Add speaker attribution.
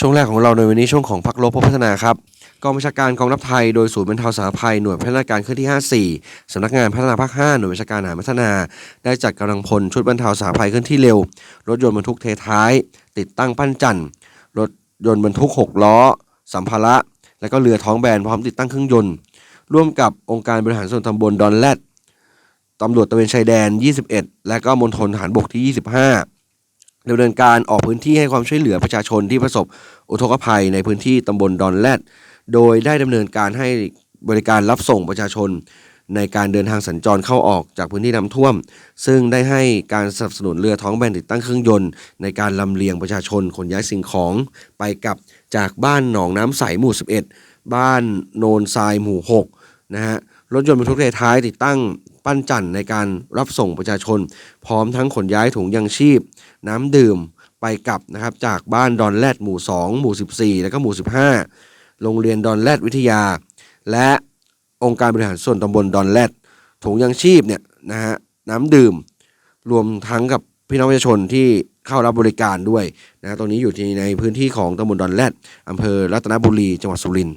Speaker 1: ช่วงแรกของเราในวันนี้ช่วงของพักลบพัฒนาครับกองบัญชาการกองทัพไทยโดยศูนย์บรรเทาสาธารณภัยหน่วยพัฒนาการเคลื่อนที่ 54 สำนักงานพัฒนาภาค 5 หน่วยบัญชาการหารพัฒนา ได้จัดกำลังพลชุดบรรเทาสาธารณภัยเคลื่อนที่เร็ว รถยนต์บรรทุกเทท้าย ติดตั้งปั้นจันทร์รถยนต์บรรทุก 6 ล้อ สัมภาระ และก็เรือท้องแบนพร้อมติดตั้งเครื่องยนต์ ร่วมกับองค์การบริหารส่วนตำบลดอนแรดตำรวจตะเวนชายแดน 21 และก็มณฑลทหารบกที่ 25 ดำเนินการออกพื้นที่ให้ความช่วยเหลือประชาชนที่ประสบอุทกภัยในพื้นที่ตำบลดอนแรดโดยได้ดำเนินการให้บริการรับส่งประชาชน ในการเดินทางสัญจรเข้าออกจากพื้นที่น้ำท่วม ซึ่งได้ให้การสนับสนุนเรือท้องแบนติดตั้งเครื่องยนต์ ในการลำเลียงประชาชนขนย้ายสิ่งของไปกับจากบ้านหนองน้ำใสหมู่ 11 บ้านโนนทรายหมู่ 6 นะฮะรถยนต์บรรทุกเทท้ายติดตั้ง ปั้นจันทร์ในการรับส่งประชาชน พร้อมทั้งขนย้ายถุงยังชีพ น้ำดื่มไปกลับนะครับจากบ้านดอนแรดหมู่ 2 หมู่ 14 แล้วก็หมู่ 15 โรงเรียนดอนแรดวิทยา และองค์การบริหารส่วนตำบลดอนแรดถุงยังชีพเนี่ยนะฮะน้ำดื่ม รวมทั้งกับพี่น้องประชาชนที่เข้ารับบริการด้วยนะฮะตรงนี้อยู่ที่ในพื้นที่ของตำบลดอนแรดอำเภอรัตนบุรีจังหวัดสุรินทร์